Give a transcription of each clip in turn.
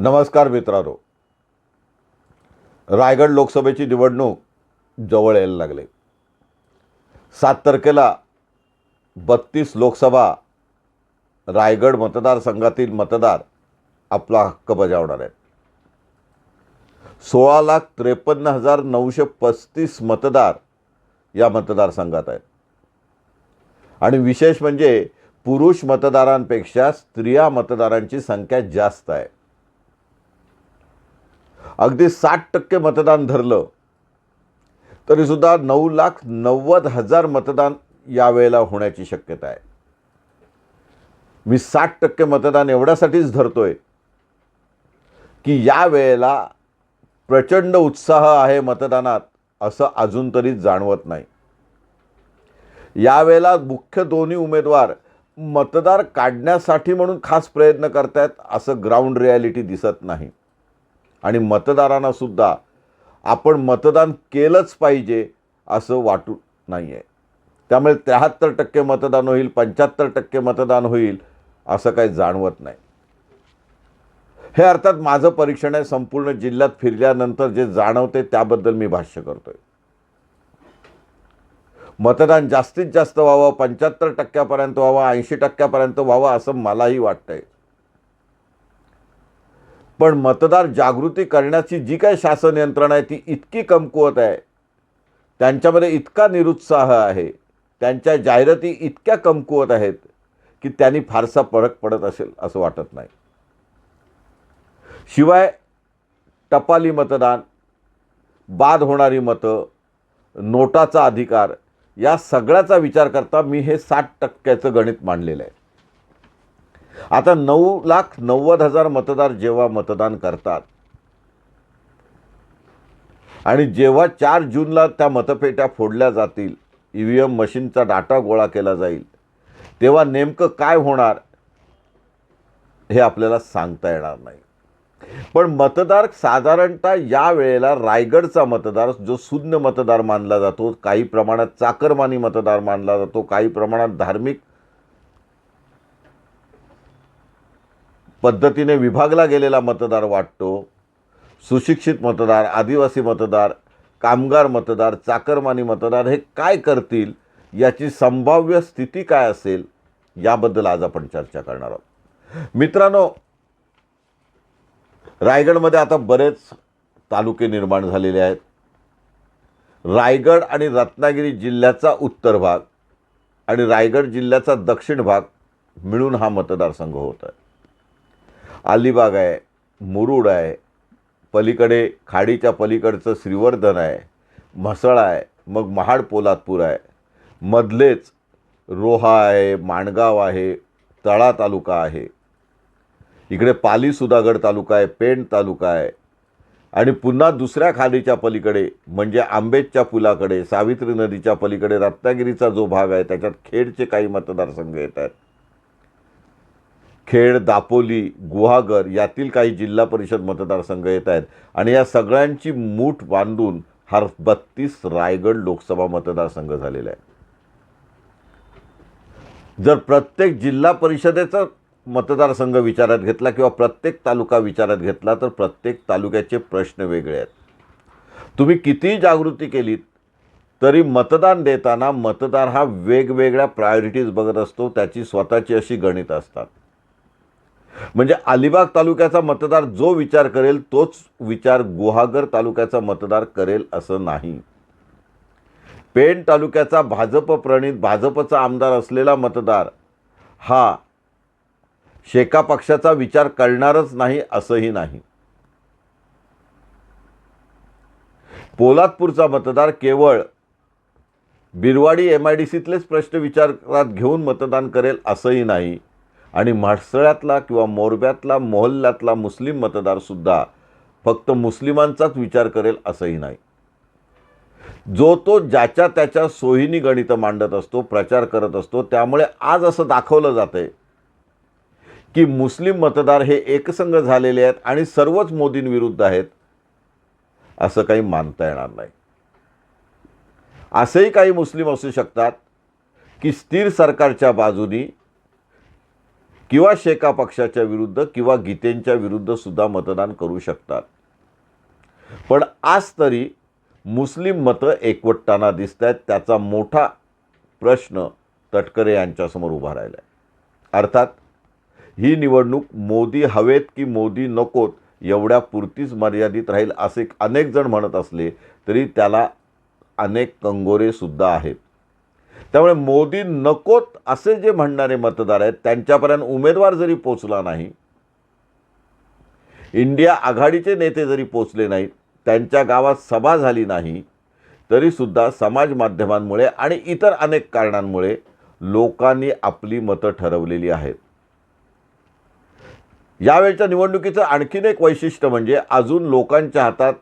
नमस्कार मित्रांनो. रायगड लोकसभेची निवडणूक जवळ यायला लागले. सात तारखेला बत्तीस लोकसभा रायगड मतदारसंघातील मतदार आपला हक्क बजावणार आहेत. सोळा लाख त्रेपन्न हजार नऊशे पस्तीस मतदार या मतदारसंघात आहेत. आणि विशेष म्हणजे पुरुष मतदारांपेक्षा स्त्रिया मतदारांची संख्या जास्त आहे. अगदी साठ टक्के मतदान धरलं. तरीसुद्धा नऊ लाख नव्वद हजार मतदान यावेळेला होण्याची शक्यता आहे. मी साठ टक्के मतदान एवढ्यासाठीच धरतोय की या वेळेला प्रचंड उत्साह आहे मतदानात असं अजून तरी जाणवत नाही. यावेळेला मुख्य दोन्ही उमेदवार मतदार काढण्यासाठी म्हणून खास प्रयत्न करतायत असं ग्राउंड रियालिटी दिसत नाही. आणि मतदारांना सुद्धा आपण मतदान केलंच पाहिजे असं वाटू नाही आहे त्यामुळे त्र्याहत्तर टक्के मतदान होईल पंच्याहत्तर टक्के मतदान होईल असं काही जाणवत नाही. हे अर्थात माझं परीक्षण आहे संपूर्ण जिल्ह्यात फिरल्यानंतर जे जाणवते त्याबद्दल मी भाष्य करतोय. मतदान जास्तीत जास्त व्हावं पंच्याहत्तर टक्क्यापर्यंत व्हावं ऐंशी टक्क्यापर्यंत व्हावं असं मलाही वाटतंय. पण मतदार जागृती करण्याची जी काही शासन यंत्रणा आहे ती इतकी कमकुवत आहे. त्यांच्यामध्ये इतका निरुत्साह आहे. त्यांच्या जाहिराती इतक्या कमकुवत आहेत की त्यांनी फारसा फरक पडत असेल असं वाटत नाही. शिवाय टपाली मतदान बाद होणारी मतं नोटाचा अधिकार या सगळ्याचा विचार करता मी हे साठ टक्क्याचं गणित मांडलेलं आहे. आता नऊ लाख नव्वद हजार मतदार जेव्हा मतदान करतात आणि जेव्हा चार जूनला त्या मतपेट्या फोडल्या जातील ई व्ही एम मशीनचा डाटा गोळा केला जाईल तेव्हा नेमकं काय होणार हे आपल्याला सांगता येणार नाही. पण मतदार साधारणतः या वेळेला रायगडचा मतदार जो शून्य मतदार मानला जातो काही प्रमाणात चाकरमानी मतदार मानला जातो काही प्रमाणात धार्मिक पद्धतीने विभागला गेलेला मतदार वाटतो. सुशिक्षित मतदार आदिवासी मतदार कामगार मतदार चाकरमानी मतदार हे काय करतील? याची संभाव्य स्थिती काय असेल? याबद्दल आज आपण चर्चा करणार आहोत. मित्रांनो रायगडमध्ये आता बरेच तालुके निर्माण झालेले आहेत. रायगड आणि रत्नागिरी जिल्ह्याचा उत्तर भाग आणि रायगड जिल्ह्याचा दक्षिण भाग मिळून हा मतदारसंघ होत आहे. अलिबाग आहे मुरुड आहे पलीकडे खाडीच्या पलीकडचं श्रीवर्धन आहे म्हसळ आहे मग महाड पोलादपूर आहे मधलेच रोहा आहे माणगाव आहे तळा तालुका आहे इकडे पाली सुधागड तालुका आहे पेण तालुका आहे आणि पुन्हा दुसऱ्या खाडीच्या पलीकडे म्हणजे आंबेजच्या पुलाकडे सावित्री नदीच्या पलीकडे रत्नागिरीचा जो भाग आहे त्याच्यात खेडचे काही मतदारसंघ येत आहेत. खेड दापोली गुहागर यातील काही जिल्हा परिषद मतदारसंघ येत आहेत. आणि या सगळ्यांची मूठ बांधून हा बत्तीस रायगड लोकसभा मतदारसंघ झालेला आहे. जर प्रत्येक जिल्हा परिषदेचा मतदारसंघ विचारात घेतला किंवा प्रत्येक तालुका विचारात घेतला तर प्रत्येक तालुक्याचे प्रश्न वेगळे आहेत. तुम्ही कितीही जागृती केलीत तरी मतदान देताना मतदार हा वेगवेगळ्या प्रायोरिटीज बघत असतो त्याची स्वतःची अशी गणित असतात. म्हणजे अलिबाग तालुक्याचा मतदार जो विचार करेल तोच विचार गुहागर तालुक्याचा मतदार करेल असं नाही. पेण तालुक्याचा भाजप प्रणित भाजपचा आमदार असलेला मतदार हा शेका पक्षाचा विचार करणारच नाही असंही नाही. पोलादपूरचा मतदार केवळ बिरवाडी एम आय डी सीतलेच प्रश्न विचारात घेऊन मतदान करेल असंही नाही. आणि म्हसळ्यातला किंवा मोरब्यातला मोहल्ल्यातला मुस्लिम मतदारसुद्धा फक्त मुस्लिमांचाच विचार करेल असंही नाही. जो तो ज्याच्या त्याच्या सोयीनी गणितं मांडत असतो प्रचार करत असतो त्यामुळे आज असं दाखवलं जातं आहे की मुस्लिम मतदार हे एकसंघ झालेले आहेत आणि सर्वच मोदींविरुद्ध आहेत असं काही मानता येणार नाही. असेही काही मुस्लिम असू शकतात की स्थिर सरकारच्या बाजूनी किंवा शेका पक्षाच्या विरुद्ध किंवा गीतेंच्या विरुद्ध सुद्धा मतदान करू शकतात. पण आज तरी मुस्लिम मतं एकवटताना दिसत आहेत त्याचा मोठा प्रश्न तटकरे यांच्यासमोर उभा राहिला आहे अर्थात ही निवडणूक मोदी हवेत की मोदी नकोत एवढ्या पुरतीच मर्यादित राहील असे अनेक जण म्हणत असले तरी त्याला अनेक कंगोरेसुद्धा आहेत. त्यामुळे मोदी नकोत असे जे म्हणणारे मतदार आहेत त्यांच्यापर्यंत उमेदवार जरी पोचला नाही इंडिया आघाडीचे नेते जरी पोचले नाहीत त्यांच्या गावात सभा झाली नाही तरीसुद्धा समाज माध्यमांमुळे आणि इतर अनेक कारणांमुळे लोकांनी आपली मतं ठरवलेली आहेत. यावेळच्या निवडणुकीचं आणखीन एक वैशिष्ट्य म्हणजे अजून लोकांच्या हातात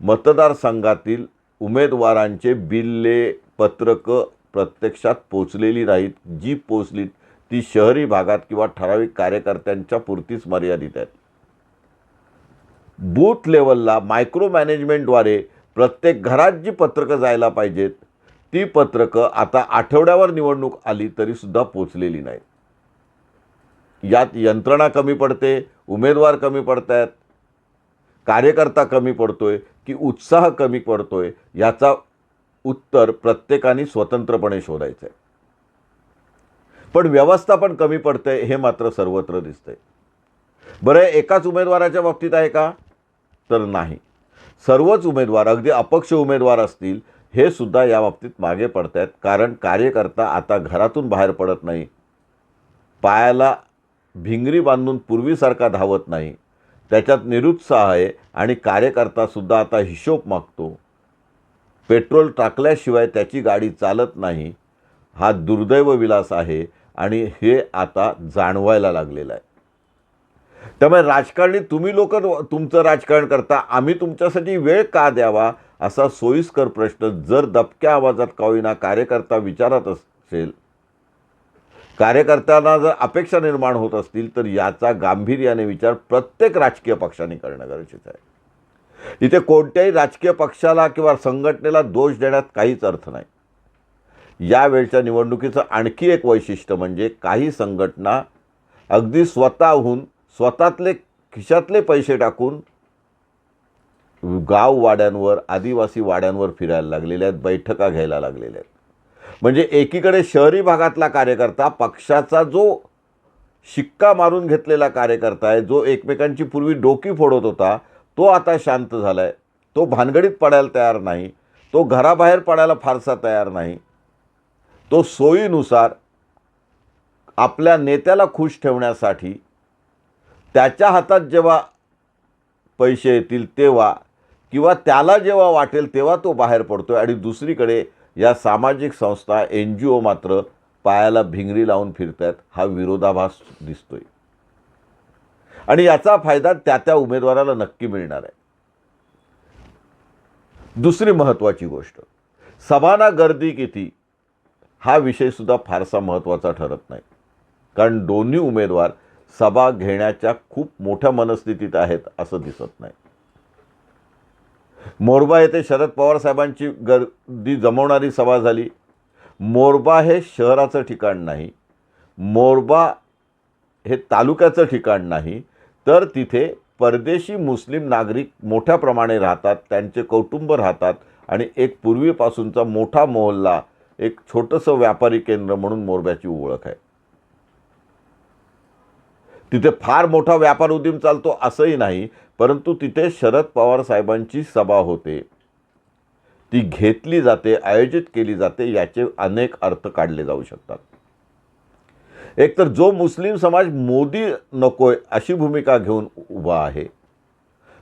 मतदारसंघातील उमेदवारांचे बिल्ले पत्रकं प्रत्यक्षात पोचलेली नाहीत. जी पोचली ती शहरी भागात किंवा ठराविक कार्यकर्त्यांच्या पुरतीच मर्यादित आहेत. बूथ लेवलला मायक्रो मॅनेजमेंटद्वारे प्रत्येक घरात जी पत्रकं जायला पाहिजेत ती पत्रकं आता आठवड्यावर निवडणूक आली तरीसुद्धा पोचलेली नाहीत. यात यंत्रणा कमी पडते उमेदवार कमी पडत आहेत कार्यकर्ता कमी पडतोय की उत्साह कमी पडतोय याचा उत्तर प्रत्येकाने स्वतंत्रपणे शोधायचं आहे पण व्यवस्था पण कमी पडते हे मात्र सर्वत्र दिसतंय. बरं एकाच उमेदवाराच्या बाबतीत आहे का? तर नाही. सर्वच उमेदवार अगदी अपक्ष उमेदवार असतील हे सुद्धा या बाबतीत मागे पडत आहेत कारण कार्यकर्ता आता घरातून बाहेर पडत नाही. पायाला भिंगरी बांधून पूर्वीसारखा धावत नाही. त्याच्यात निरुत्साह आहे आणि कार्यकर्तासुद्धा आता हिशोब मागतो. पेट्रोल टाकल्याशिवाय त्याची गाडी चालत नाही हा दुर्दैव विलास आहे आणि हे आता जाणवायला लागलेलं आहे. त्यामुळे राजकारणी तुम्ही लोक तुमचं राजकारण करता आम्ही तुमच्यासाठी वेळ का द्यावा असा सोयीस्कर प्रश्न जर दबक्या आवाजात का होईना कार्यकर्ता विचारत असेल कार्यकर्त्यांना जर अपेक्षा निर्माण होत असतील तर याचा गांभीर्याने विचार प्रत्येक राजकीय पक्षाने करणं गरजेचं आहे. इथे कोणत्याही राजकीय पक्षाला किंवा संघटनेला दोष देण्यात काहीच अर्थ नाही. यावेळच्या निवडणुकीचं आणखी एक वैशिष्ट्य म्हणजे काही संघटना अगदी स्वतःहून स्वतःतले खिशातले पैसे टाकून गाव वाड्यांवर आदिवासी वाड्यांवर फिरायला लागलेल्या आहेत बैठका घ्यायला लागलेल्या आहेत. म्हणजे एकीकडे शहरी भागातला कार्यकर्ता पक्षाचा जो शिक्का मारून घेतलेला कार्यकर्ता आहे जो एकमेकांची पूर्वी डोकी फोडत होता तो आता शांत झाला आहे तो भानगडीत पडायला तयार नाही. तो घराबाहेर पडायला फारसा तयार नाही. तो सोयीनुसार आपल्या नेत्याला खुश ठेवण्यासाठी त्याच्या हातात जेव्हा पैसे येतील तेव्हा किंवा त्याला जेव्हा वाटेल तेव्हा तो बाहेर पडतो आणि दुसरीकडे या सामाजिक संस्था एन जी ओ मात्र पायाला भिंगरी लावून फिरत आहेत हा विरोधाभास दिसतोय. आणि याचा फायदा त्या त्या उमेदवाराला नक्की मिळणार आहे. दुसरी महत्त्वाची गोष्ट सभाना गर्दी किती हा विषयसुद्धा फारसा महत्त्वाचा ठरत नाही. कारण दोन्ही उमेदवार सभा घेण्याच्या खूप मोठ्या मनस्थितीत आहेत असं दिसत नाही. मोरबा येथे शरद पवार साहेबांची गर्दी जमवणारी सभा झाली. मोरबा हे शहराचं ठिकाण नाही. मोरबा हे तालुक्याचं ठिकाण नाही. तर तिथे परदेशी मुस्लिम नागरिक मोठ्या प्रमाणे राहतात त्यांचे कौटुंब राहतात आणि एक पूर्वीपासूनचा मोठा मोहल्ला एक छोटंसं व्यापारी केंद्र म्हणून मोरब्याची ओळख आहे. तिथे फार मोठा व्यापार उद्यम चालतो असंही नाही परंतु तिथे शरद पवार साहेबांची सभा होते. ती घेतली जाते आयोजित केली जाते याचे अनेक अर्थ काढले जाऊ शकतात. एकतर जो मुस्लिम समाज मोदी नकोय अशी भूमिका घेऊन उभा आहे.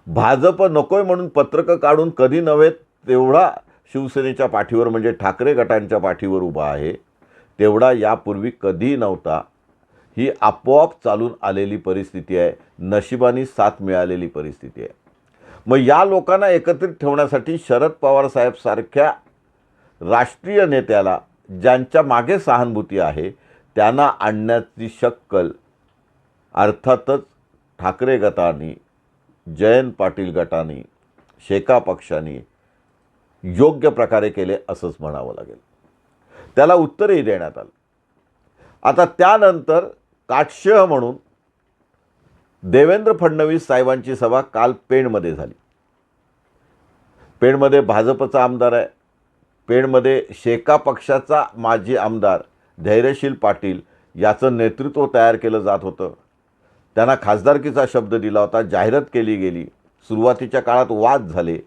भाजप नकोय म्हणून पत्रकं काढून कधी नव्हे तेवढा शिवसेनेच्या पाठीवर म्हणजे ठाकरे गटांच्या पाठीवर उभा आहे. तेवढा यापूर्वी कधी नव्हता. ही आपोआप चालून आलेली परिस्थिती आहे. नशिबानी साथ मिळालेली परिस्थिती आहे. मग या लोकांना एकत्रित ठेवण्यासाठी शरद पवार साहेब सारख्या राष्ट्रीय नेत्याला ज्यांच्या मागे सहानुभूती आहे त्यांना आणण्याची शक्कल अर्थातच ठाकरे गटाने जयंत पाटील गटाने शेका पक्षाने योग्य प्रकारे केले असंच म्हणावं लागेल. त्याला उत्तरही देण्यात आलं. आता त्यानंतर काटशह म्हणून देवेंद्र फडणवीस साहेबांची सभा काल पेणमध्ये झाली. पेणमध्ये भाजपचा आमदार आहे. पेणमध्ये शेका पक्षाचा माजी आमदार धैर्यशील पाटील याचं नेतृत्व तयार केलं जात होतं. त्यांना खासदारकीचा शब्द दिला होता जाहिरात केली गेली. सुरुवातीच्या काळात वाद झाले.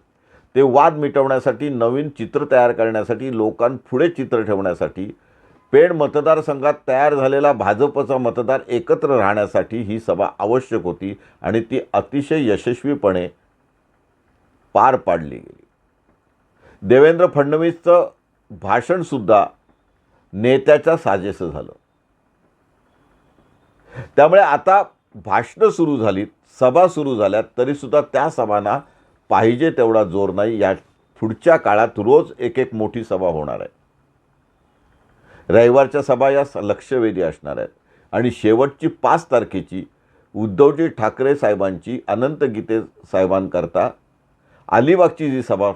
ते वाद मिटवण्यासाठी नवीन चित्र तयार करण्यासाठी लोकांपुढे चित्र ठेवण्यासाठी पेण मतदारसंघात तयार झालेला भाजपचा मतदार एकत्र राहण्यासाठी ही सभा आवश्यक होती आणि ती अतिशय यशस्वीपणे पार पाडली गेली. देवेंद्र फडणवीसचं भाषणसुद्धा नेत्याच्या साजेसं झालं. त्यामुळे आता भाषणं सुरू झालीत सभा सुरू झाल्यात तरीसुद्धा त्या सभांना पाहिजे तेवढा जोर नाही. या पुढच्या काळात रोज एक एक मोठी सभा होणार आहे. रविवारच्या सभा या लक्षवेधी असणार आहेत. आणि शेवटची पाच तारखेची उद्धवजी ठाकरे साहेबांची अनंत गीते साहेबांकरता अलिबागची जी सभा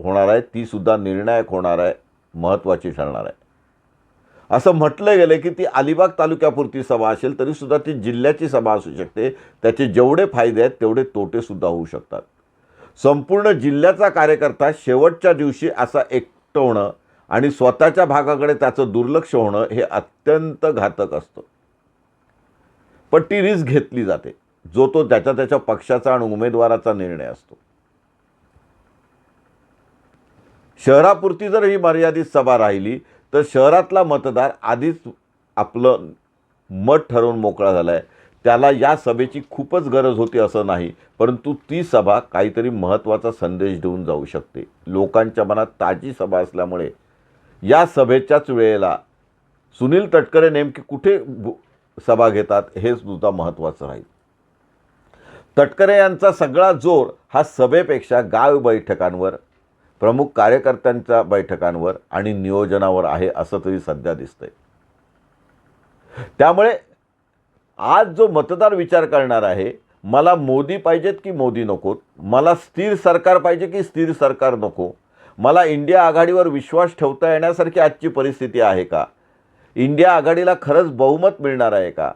होणार आहे ती सुद्धा निर्णायक होणार आहे महत्त्वाची ठरणार आहे. असं म्हटलं गेलं की ती अलिबाग तालुक्यापुरती सभा असेल तरीसुद्धा ती जिल्ह्याची सभा असू शकते. त्याचे जेवढे फायदे आहेत तेवढे तोटेसुद्धा होऊ शकतात. संपूर्ण जिल्ह्याचा कार्यकर्ता शेवटच्या दिवशी असा एकटवणं आणि स्वतःच्या भागाकडे त्याचं दुर्लक्ष होणं हे अत्यंत घातक असतं. पण ती रिस्क घेतली जाते. जो तो त्याच्या त्याच्या पक्षाचा आणि उमेदवाराचा निर्णय असतो. शहरापुरती जर ही मर्यादित सभा राहिली तर शहरातला मतदार आधीच आपलं मत ठरवून मोकळा झाला आहे त्याला या सभेची खूपच गरज होती असं नाही परंतु ती सभा काहीतरी महत्त्वाचा संदेश देऊन जाऊ शकते. लोकांच्या मनात ताजी सभा असल्यामुळे. या सभेच्याच वेळेला सुनील तटकरे नेमके कुठे सभा घेतात हे सुद्धा महत्त्वाचं राहील. तटकरे यांचा सगळा जोर हा सभेपेक्षा गाव बैठकांवर प्रमुख कार्यकर्त्यांच्या बैठकांवर आणि नियोजनावर आहे असं तरी सध्या दिसतंय. त्यामुळे आज जो मतदार विचार करणार आहे मला मोदी पाहिजेत की मोदी नकोत मला स्थिर सरकार पाहिजे की स्थिर सरकार नको मला इंडिया आघाडीवर विश्वास ठेवता येण्यासारखी आजची परिस्थिती आहे का? इंडिया आघाडीला खरंच बहुमत मिळणार आहे का?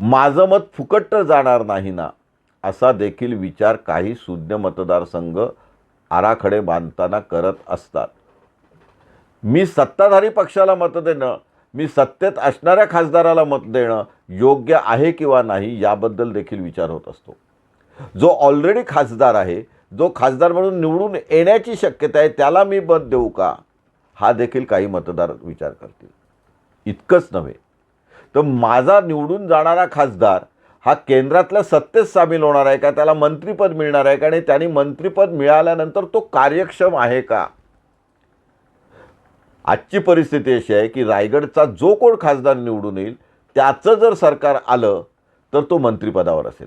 माझं मत फुकट जाणार नाही ना असा देखील विचार काही सुज्ञ मतदारसंघ आराखडे बांधताना करत असतात. मी सत्ताधारी पक्षाला मत देणं मी सत्तेत असणाऱ्या खासदाराला मत देणं योग्य आहे किंवा नाही याबद्दल देखील विचार होत असतो. जो ऑलरेडी खासदार आहे जो खासदार म्हणून निवडून येण्याची शक्यता आहे त्याला मी मत देऊ का? हा देखील काही मतदार विचार करतील. इतकंच नव्हे. तर माझा निवडून जाणारा खासदार हा केंद्रातल्या सत्तेत सामील होणार आहे का? त्याला मंत्रिपद मिळणार आहे का? आणि त्यांनी मंत्रिपद मिळाल्यानंतर तो कार्यक्षम आहे का? आजची परिस्थिती अशी आहे की रायगडचा जो कोण खासदार निवडून येईल त्याचं जर सरकार आलं तर तो मंत्रिपदावर असेल.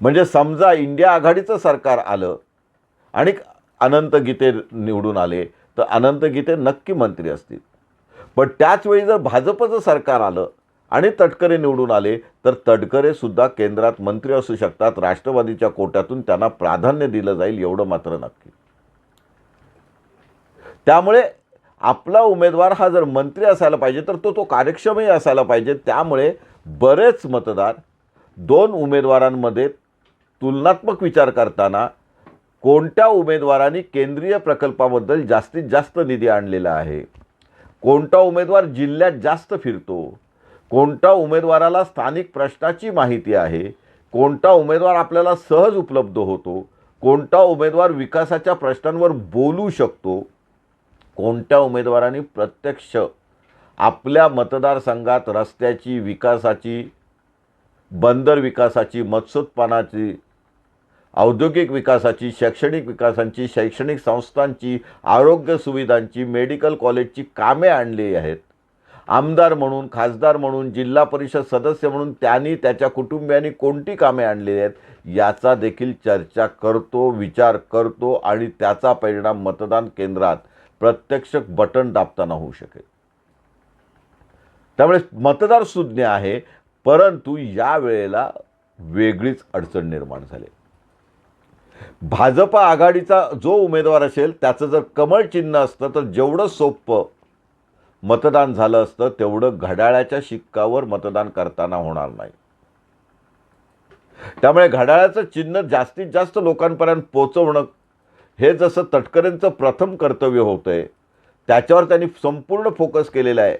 म्हणजे समजा इंडिया आघाडीचं सरकार आलं आणि अनंत गीते निवडून आले तर अनंत गीते नक्की मंत्री असतील. पण त्याचवेळी जर भाजपचं सरकार आलं आणि तटकरे निवडून आले तर तटकरेसुद्धा केंद्रात मंत्री असू शकतात. राष्ट्रवादीच्या कोट्यातून त्यांना प्राधान्य दिलं जाईल एवढं मात्र नक्की. त्यामुळे आपला उमेदवार हा जर मंत्री असायला पाहिजे तर तो तो कार्यक्षमही असायला पाहिजे. त्यामुळे बरेच मतदार दोन उमेदवारांमध्ये तुलनात्मक विचार करताना कोणत्या उमेदवारांनी केंद्रीय प्रकल्पाबद्दल जास्तीत जास्त निधी आणलेला आहे? कोणता उमेदवार जिल्ह्यात जास्त फिरतो? कोणत्या उमेदवाराला स्थानिक प्रश्नाची माहिती आहे? कोणता उमेदवार आपल्याला सहज उपलब्ध होतो? कोणता उमेदवार विकासाच्या प्रश्नांवर बोलू शकतो? कोणत्या उमेदवारांनी प्रत्यक्ष आपल्या मतदारसंघात रस्त्याची विकासाची बंदर विकासाची मत्स्योत्पादनाची औद्योगिक विकासाची शैक्षणिक विकासांची शैक्षणिक संस्थांची आरोग्य सुविधांची मेडिकल कॉलेजची कामे आणली आहेत. आमदार म्हणून खासदार म्हणून जिल्हा परिषद सदस्य म्हणून त्यांनी त्याच्या कुटुंबियांनी कोणती कामे आणलेली आहेत याचा देखील चर्चा करतो विचार करतो आणि त्याचा परिणाम मतदान केंद्रात प्रत्यक्ष बटन दाबताना होऊ शकेल. त्यामुळे मतदार सुज्ञ आहे परंतु या वेळेला वेगळीच अडचण निर्माण झाली. भाजप आघाडीचा जो उमेदवार असेल त्याचं जर कमळ चिन्ह असतं तर जेवढं सोपं मतदान झालं असतं तेवढं घड्याळाच्या शिक्कावर मतदान करताना होणार नाही. त्यामुळे घड्याळाचं चिन्ह जास्तीत जास्त लोकांपर्यंत पोचवणं हे जसं तटकरेंचं प्रथम कर्तव्य होतं आहे त्याच्यावर त्यांनी संपूर्ण फोकस केलेला आहे.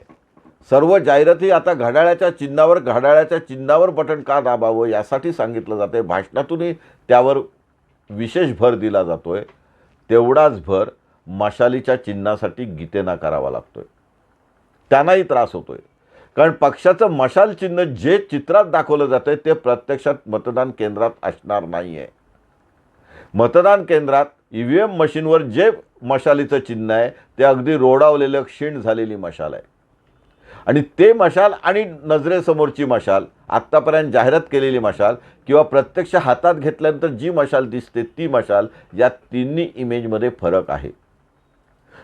सर्व जाहिराती आता घड्याळाच्या चिन्हावर घड्याळाच्या चिन्हावर बटन का दाबावं यासाठी सांगितलं जातं आहे भाषणातूनही त्यावर विशेष भर दिला जातो आहे तेवढाच भर मशालीच्या चिन्हासाठी गीतेना करावा लागतो आहे त्यांनाही त्रास होतो आहे कारण पक्षाचं मशाल चिन्ह जे चित्रात दाखवलं जातं आहे ते प्रत्यक्षात मतदान केंद्रात असणार नाही आहे मतदान केंद्रात ई व्ही एम मशीनवर जे मशालीचं चिन्ह आहे ते अगदी रोडावलेलं क्षीण झालेली मशाल आहे. आणि ते मशाल आणि नजरेसमोरची मशाल आत्तापर्यंत जाहिरात केलेली मशाल किंवा प्रत्यक्ष हातात घेतल्यानंतर जी मशाल दिसते ती मशाल या तिन्ही इमेजमध्ये फरक आहे.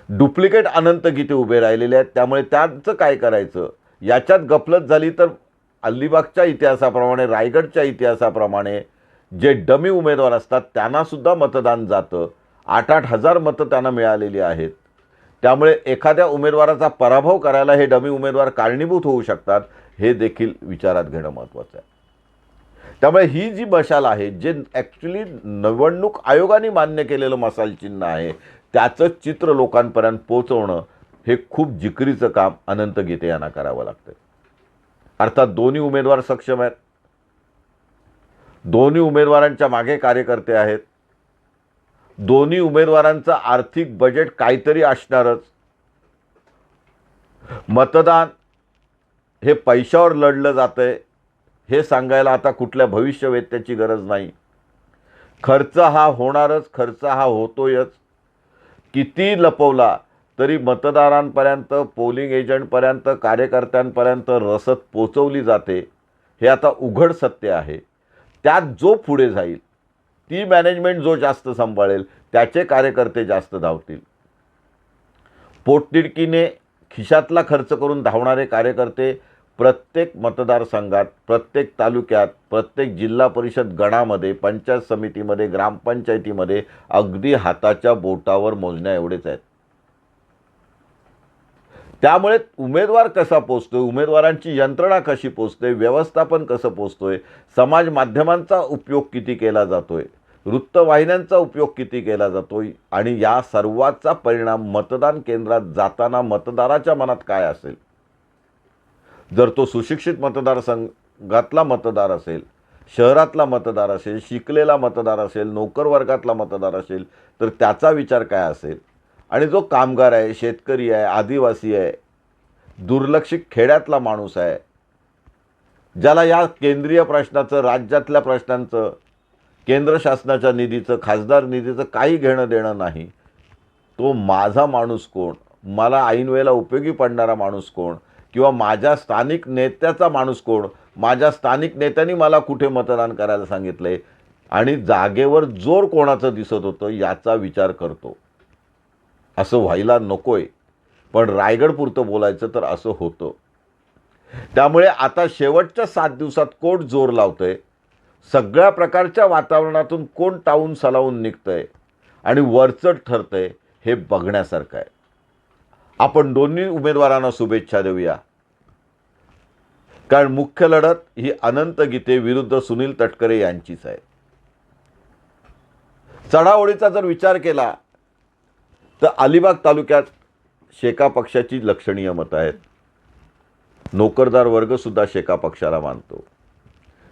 डुप्लिकेट अनंत गीते उभे राहिलेले आहेत. त्यामुळे त्यांचं काय करायचं? याच्यात गफलत झाली तर अलिबागच्या इतिहासाप्रमाणे रायगडच्या इतिहासाप्रमाणे जे डमी उमेदवार असतात त्यांनासुद्धा मतदान जातं. आठ आठ हजार मतं त्यांना मिळालेली आहेत. त्यामुळे एखाद्या उमेदवाराचा पराभव करायला हे डमी उमेदवार कारणीभूत होऊ शकतात हे देखील विचारात घेणं महत्त्वाचं आहे. त्यामुळे ही जी मशाल आहे जे ॲक्च्युली निवडणूक आयोगाने मान्य केलेलं मसाल चिन्ह आहे त्याचं चित्र लोकांपर्यंत पोचवणं हे खूप जिकरीचं काम अनंत गीते यांना करावं लागतं अर्थात दोन्ही उमेदवार सक्षम आहेत. दोन्ही उमेदवारांच्या मागे कार्यकर्ते आहेत. दोन्ही उमेदवारांचं आर्थिक बजेट काहीतरी असणारच. मतदान हे पैशावर लढलं जातं आहे हे सांगायला आता कुठल्या भविष्यवेत्याची गरज नाही. खर्च हा होणारच खर्च हा होतोयच. किती लपवला तरी मतदारांपर्यंत पोलिंग एजंटपर्यंत कार्यकर्त्यांपर्यंत रसद पोचवली जाते हे आता उघड सत्य आहे. त्यात जो पुढे जाईल ती मॅनेजमेंट जो जास्त सांभाळेल त्याचे कार्यकर्ते जास्त धावतील. पोटतिडकीने खिशातला खर्च करून धावणारे कार्यकर्ते प्रत्येक मतदारसंघात प्रत्येक तालुक्यात प्रत्येक जिल्हा परिषद गणामध्ये पंचायत समितीमध्ये ग्रामपंचायतीमध्ये अगदी हाताच्या बोटावर मोजण्या एवढेच आहेत. त्यामुळे उमेदवार कसा पोचतोय उमेदवारांची यंत्रणा कशी पोचते व्यवस्थापन कसं पोचतोय समाज माध्यमांचा उपयोग किती केला जातोय वृत्तवाहिन्यांचा उपयोग किती केला जातोय आणि या सर्वाचा परिणाम मतदान केंद्रात जाताना मतदाराच्या मनात काय असेल? जर तो सुशिक्षित मतदारसंघातला मतदार असेल शहरातला मतदार असेल शिकलेला मतदार असेल नोकर वर्गातला मतदार असेल तर त्याचा विचार काय असेल? आणि जो कामगार आहे शेतकरी आहे आदिवासी आहे दुर्लक्षित खेड्यातला माणूस आहे ज्याला या केंद्रीय प्रश्नाचं राज्यातल्या प्रश्नांचं केंद्र शासनाच्या निधीचं खासदार निधीचं काही घेणं देणं नाही तो माझा माणूस कोण? मला ऐन वेळेला उपयोगी पडणारा माणूस कोण? किंवा माझ्या स्थानिक नेत्याचा माणूस कोण? माझ्या स्थानिक नेत्यांनी मला कुठे मतदान करायला सांगितलं आहे आणि जागेवर जोर कोणाचं दिसत होतं याचा विचार करतो. असं व्हायला नको आहे पण रायगडपुरतं बोलायचं तर असं होतं. त्यामुळे आता शेवटच्या सात दिवसात कोण जोर लावतंय? सगळ्या प्रकारच्या वातावरणातून कोण टाऊन सलावून निघतंय? आणि वरचढ ठरतंय हे बघण्यासारखं आहे. आपण दोन्ही उमेदवारांना शुभेच्छा देऊया. कारण मुख्य लढत ही अनंत गीते विरुद्ध सुनील तटकरे यांचीच आहे. चढाओढीचा जर विचार केला तर अलिबाग तालुक्यात शेका पक्षाची लक्षणीय मतं आहेत. नोकरदार वर्गसुद्धा शेका पक्षाला मानतो.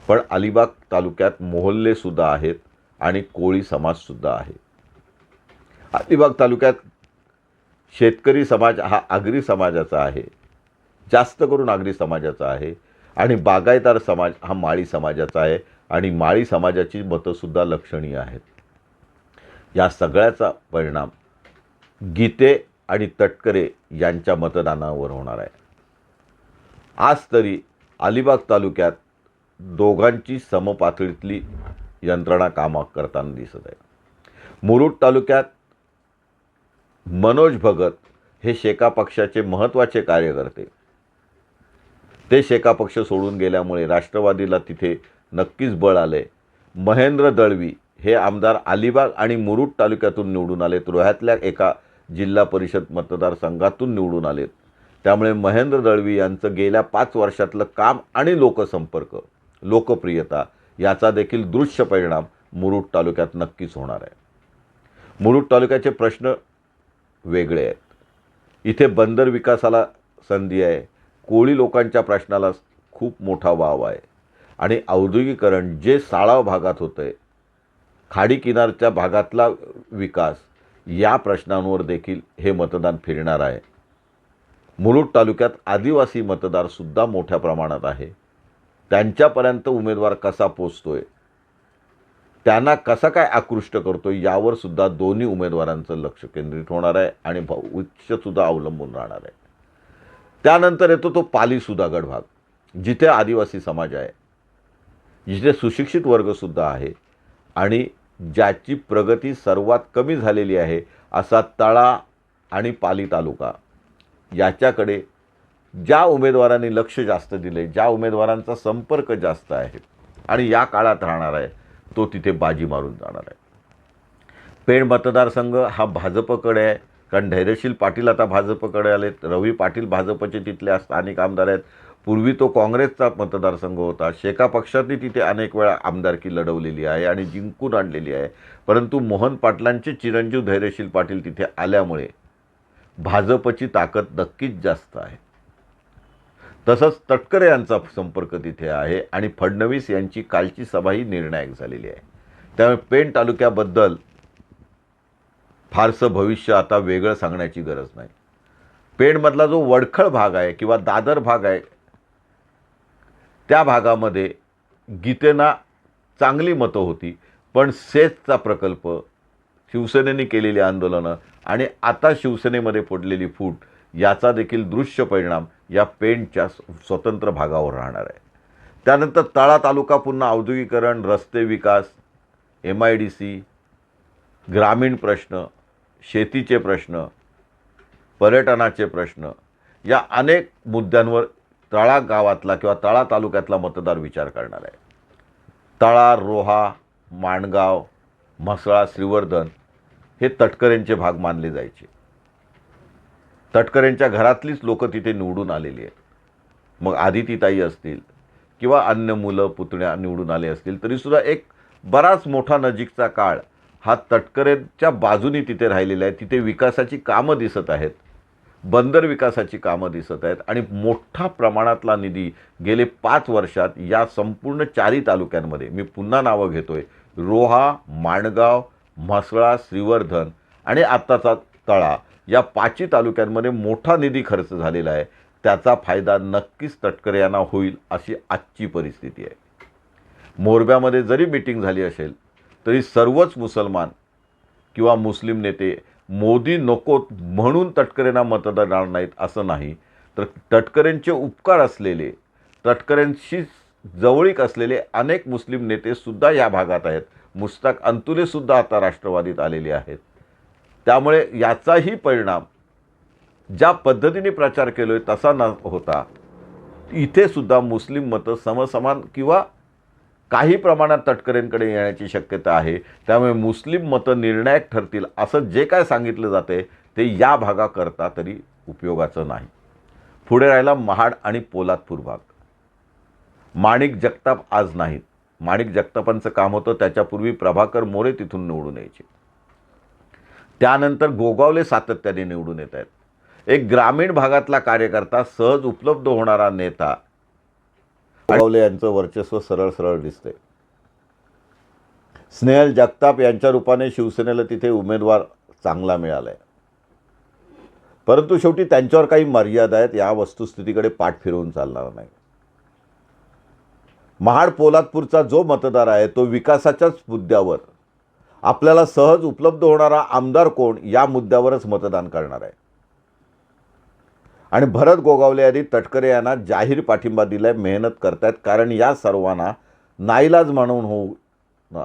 पण अलिबाग तालुक्यात मोहल्लेसुद्धा आहेत आणि कोळी समाजसुद्धा आहे. अलिबाग तालुक्यात शेतकरी समाज हा आगरी समाजाचा आहे. जास्त करून आगरी समाजाचा आहे. आणि बागायतदार समाज हा माळी समाजाचा आहे. आणि माळी समाजाची मतंसुद्धा लक्षणीय आहेत. या सगळ्याचा परिणाम गीते आणि तटकरे यांच्या मतदानावर होणार आहे. आज तरी अलिबाग तालुक्यात दोघांची समपातळीतली यंत्रणा कामं करताना दिसत आहे. मुरुड तालुक्यात मनोज भगत हे शेका पक्षाचे महत्त्वाचे कार्यकर्ते. ते शेका पक्ष सोडून गेल्यामुळे राष्ट्रवादीला तिथे नक्कीच बळ आले महेंद्र दळवी हे आमदार अलिबाग आणि मुरुड तालुक्यातून निवडून आलेत. रोह्यातल्या एका जिल्हा परिषद मतदारसंघातून निवडून आलेत. त्यामुळे महेंद्र दळवी यांचं गेल्या पाच वर्षातलं काम आणि लोकसंपर्क लोकप्रियता याचा देखील दृश्य परिणाम मुरुड तालुक्यात नक्कीच होणार आहे. मुरुड तालुक्याचे प्रश्न वेगळे आहेत. इथे बंदर विकासाला संधी आहे. कोळी लोकांच्या प्रश्नाला खूप मोठा वाव आहे. आणि औद्योगिकरण जे साळाव भागात होतं आहे खाडी किनारच्या भागातला विकास या प्रश्नांवर देखील हे मतदान फिरणार आहे. मुलुट तालुक्यात आदिवासी मतदारसुद्धा मोठ्या प्रमाणात आहे. त्यांच्यापर्यंत उमेदवार कसा पोचतो आहे त्यांना कसा काय आकृष्ट करतो यावर सुद्धा दोन्ही उमेदवारांचं लक्ष केंद्रित होणार आहे आणि भविष्यसुद्धा अवलंबून राहणार आहे. त्यानंतर येतो तो पाली सुधागड भाग जिथे आदिवासी समाज आहे जिथे सुशिक्षित वर्गसुद्धा आहे आणि ज्याची प्रगती सर्वात कमी झालेली आहे असा तळा आणि पाली तालुका. याच्याकडे ज्या उमेदवारांनी लक्ष जास्त दिले ज्या उमेदवारांचा संपर्क जास्त आहे आणि या काळात राहणार आहे तो तिथे बाजी मारून जाणार आहे. पेण मतदारसंघ हा भाजपकडे आहे. कारण धैर्यशील पाटील आता भाजपकडे आलेत रवी पाटील भाजपचे तिथले स्थानिक आमदार आहेत. पूर्वी तो काँग्रेसचा मतदारसंघ होता. शेका पक्षातही तिथे अनेक वेळा आमदारकी लढवलेली आहे आणि जिंकून आणलेली आहे. परंतु मोहन पाटलांचे चिरंजीव धैर्यशील पाटील तिथे आल्यामुळे भाजपची ताकद नक्कीच जास्त आहे. तसंच तटकरे यांचा संपर्क तिथे आहे आणि फडणवीस यांची कालची सभाही निर्णायक झालेली आहे. त्यामुळे पेण तालुक्याबद्दल फारसं भविष्य आता वेगळं सांगण्याची गरज नाही. पेणमधला जो वडखळ भाग आहे किंवा दादर भाग आहे त्या भागामध्ये गीतेना चांगली मतं होती पण सेचचा प्रकल्प शिवसेनेने केलेली आंदोलनं आणि आता शिवसेनेमध्ये पडलेली फूट याचा देखील दृश्य परिणाम या पेंटच्या स्वतंत्र भागावर राहणार आहे. त्यानंतर तळा तालुका पुन्हा औद्योगिकरण रस्ते विकास एम आय डी सी ग्रामीण प्रश्न शेतीचे प्रश्न पर्यटनाचे प्रश्न या अनेक मुद्द्यांवर तळा गावातला किंवा तळा तालुक्यातला मतदार विचार करणार आहे. तळा रोहा माणगाव म्हसळा श्रीवर्धन हे तटकरेंचे भाग मानले जायचे. तटकरेंच्या घरातलीच लोकं तिथे निवडून आलेली आहेत. मग आदितीताई असतील किंवा अन्य मुलं पुतण्या निवडून आले असतील तरीसुद्धा एक बराच मोठा नजीकचा काळ हा तटकरेच्या बाजूनी तिथे राहिलेला आहे. तिथे विकासाची कामं दिसत आहेत. बंदर विकासाची कामं दिसत आहेत. आणि मोठा प्रमाणातला निधी गेले पाच वर्षात या संपूर्ण चारही तालुक्यांमध्ये मी पुन्हा नावं घेतो आहे रोहा माणगाव म्हसळा श्रीवर्धन आणि आत्ताचा तळा या पाचही तालुक्यांमध्ये मोठा निधी खर्च झालेला आहे. त्याचा फायदा नक्कीच तटकरे यांना होईल अशी आजची परिस्थिती आहे. मोरब्यामध्ये जरी मिटिंग झाली असेल तरी सर्वच मुसलमान किंवा मुस्लिम नेते मोदी नको म्हणून तटकरेंना मतदान देणार नाहीत असं नाही. तर तटकरेंचे उपकार असलेले तटकरेंशी जवळीक असलेले अनेक मुस्लिम नेतेसुद्धा या भागात आहेत. मुस्ताक अंतुलेसुद्धा आता राष्ट्रवादीत आलेले आहेत. त्यामुळे याचाही परिणाम ज्या पद्धतीने प्रचार केलो आहे तसा न होता इथे सुद्धा मुस्लिम मतं समसमान किंवा काही प्रमाणात तटकरेंकडे येण्याची शक्यता आहे. त्यामुळे मुस्लिम मतं निर्णायक ठरतील असं जे काय सांगितलं जाते ते या भागाकरता तरी उपयोगाचं नाही. पुढे राहिला महाड आणि पोलादपूर भाग. माणिक जगताप आज नाहीत. माणिक जगतापांचं काम होतं त्याच्यापूर्वी प्रभाकर मोरे तिथून निवडून यायचे. त्यानंतर गोगावले सातत्याने निवडून येत आहेत. एक ग्रामीण भागातला कार्यकर्ता सहज उपलब्ध होणारा नेता गोगावले यांचं वर्चस्व सरळ सरळ दिसते स्नेहल जगताप यांच्या रूपाने शिवसेनेला तिथे उमेदवार चांगला मिळाला आहे परंतु शेवटी त्यांच्यावर काही मर्यादा आहेत या वस्तुस्थितीकडे पाठ फिरवून चालणार नाही. महाड पोलादपूरचा जो मतदार आहे तो विकासाच्याच मुद्द्यावर आपल्याला सहज उपलब्ध होणारा आमदार कोण या मुद्द्यावरच मतदान करणार आहे. आणि भरत गोगावले यांनी तटकरे यांना जाहीर पाठिंबा दिलाय मेहनत करतायत. कारण या सर्वांना नाईलाज म्हणून होऊ ना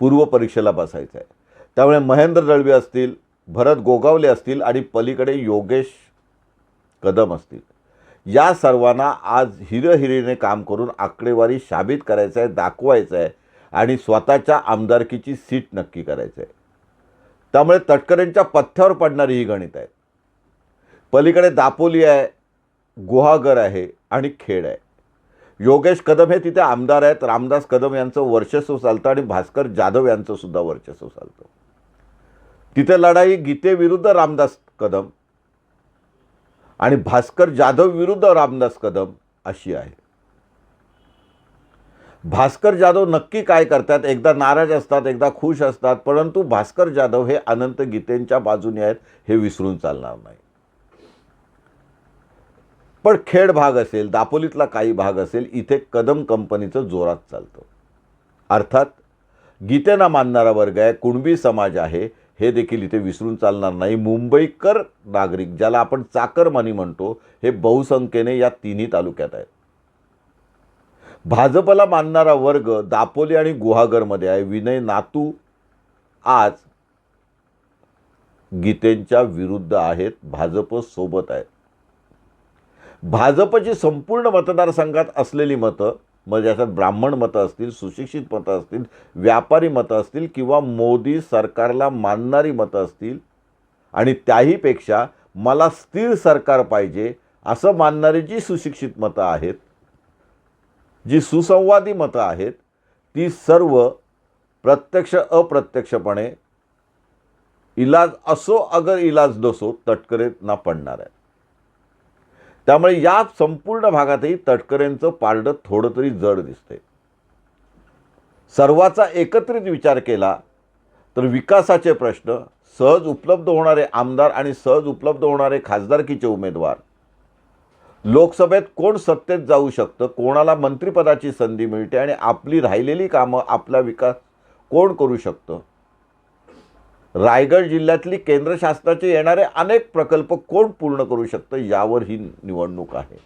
पूर्व परीक्षेला बसायचं आहे त्यामुळे महेंद्र दळवी असतील भरत गोगावले असतील आणि पलीकडे योगेश कदम असतील. या सर्वांना आज हिरहिरीने काम करून आकडेवारी साबित करायचं आहे दाखवायचं आहे आणि स्वतःच्या आमदारकीची सीट नक्की करायचं आहे. त्यामुळे तटकरेंच्या पथ्यावर पडणारी ही गणित आहेत पलीकडे दापोली आहे गुहागर आहे आणि खेड आहे. योगेश कदम हे तिथे आमदार आहेत. रामदास कदम यांचं वर्चस्व चालतं आणि भास्कर जाधव यांचं सुद्धा वर्चस्व चालतं. तिथे लढाई गीतेविरुद्ध रामदास कदम आणि भास्कर जाधव विरुद्ध रामदास कदम अशी आहे. भास्कर जाधव नक्की काय करतात? एकदा नाराज असतात एकदा खुश असतात परंतु भास्कर जाधव हे अनंत गीतेंच्या बाजूने आहेत हे विसरून चालणार नाही. पण खेड भाग असेल दापोलीतला काही भाग असेल इथे कदम कंपनीचं जोरात चालतं. अर्थात गीतेना मानणारा वर्ग आहे कुणबी समाज आहे हे देखील इथे विसरून चालणार नाही. मुंबईकर नागरिक ज्याला आपण चाकरमानी म्हणतो हे बहुसंख्येने या तिन्ही तालुक्यात आहेत. भाजपला मानणारा वर्ग दापोली आणि गुहागरमध्ये आहे. विनय नातू आज गीतेंच्या विरुद्ध आहेत. भाजप सोबत आहेत भाजपची संपूर्ण मतदारसंघात असलेली मतं म्हणजे मग ज्याच्यात ब्राह्मण मतं असतील सुशिक्षित मतं असतील व्यापारी मतं असतील किंवा मोदी सरकारला मानणारी मतं असतील आणि त्याहीपेक्षा मला स्थिर सरकार पाहिजे असं मानणारी जी सुशिक्षित मतं आहेत जी सुसंवादी मतं आहेत ती सर्व प्रत्यक्ष अप्रत्यक्षपणे इलाज असो अगर इलाज नसो तटकरेंना पडणार आहे त्यामुळे या संपूर्ण भागातही तटकरेंचं पारडं थोडं तरी जड दिसते सर्वाचा एकत्रित विचार केला तर विकासाचे प्रश्न सहज उपलब्ध होणारे आमदार आणि सहज उपलब्ध होणारे खासदारकीचे उमेदवार लोकसभेत कोण सत्तेत जाऊ शकतं? कोणाला मंत्रिपदाची संधी मिळते? आणि आपली राहिलेली कामं आपला विकास कोण करू शकतं? रायगड जिल्ह्यातली केंद्र शासनाचे येणारे अनेक प्रकल्प कोण पूर्ण करू शकतं? यावर ही निवडणूक आहे.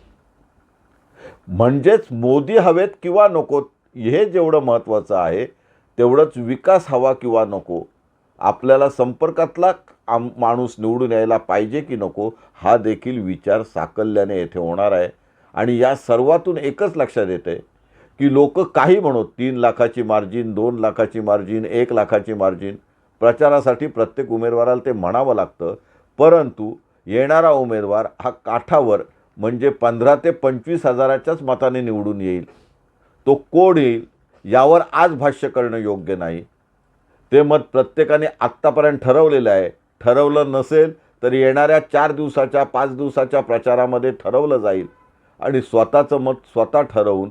म्हणजेच मोदी हवेत किंवा नको हे जेवढं महत्त्वाचं आहे तेवढंच विकास हवा किंवा नको आपल्याला संपर्कातला आम माणूस निवडून यायला पाहिजे की नको हा देखील विचार साकल्याने येथे होणार आहे. आणि या सर्वातून एकच लक्षात येते की लोक काही म्हणत तीन लाखाची मार्जिन दोन लाखाची मार्जिन एक लाखाची मार्जिन प्रचारासाठी प्रत्येक उमेदवाराला ते म्हणावं लागतं. परंतु येणारा उमेदवार हा काठावर म्हणजे पंधरा ते पंचवीस हजाराच्याच मताने निवडून येईल. तो कोण येईल यावर आज भाष्य करणं योग्य नाही. ते मत प्रत्येकाने आत्तापर्यंत ठरवलेलं आहे. ठरवलं नसेल तर येणाऱ्या चार दिवसाच्या पाच दिवसाच्या प्रचारामध्ये ठरवलं जाईल. आणि स्वतःचं मत स्वतः ठरवून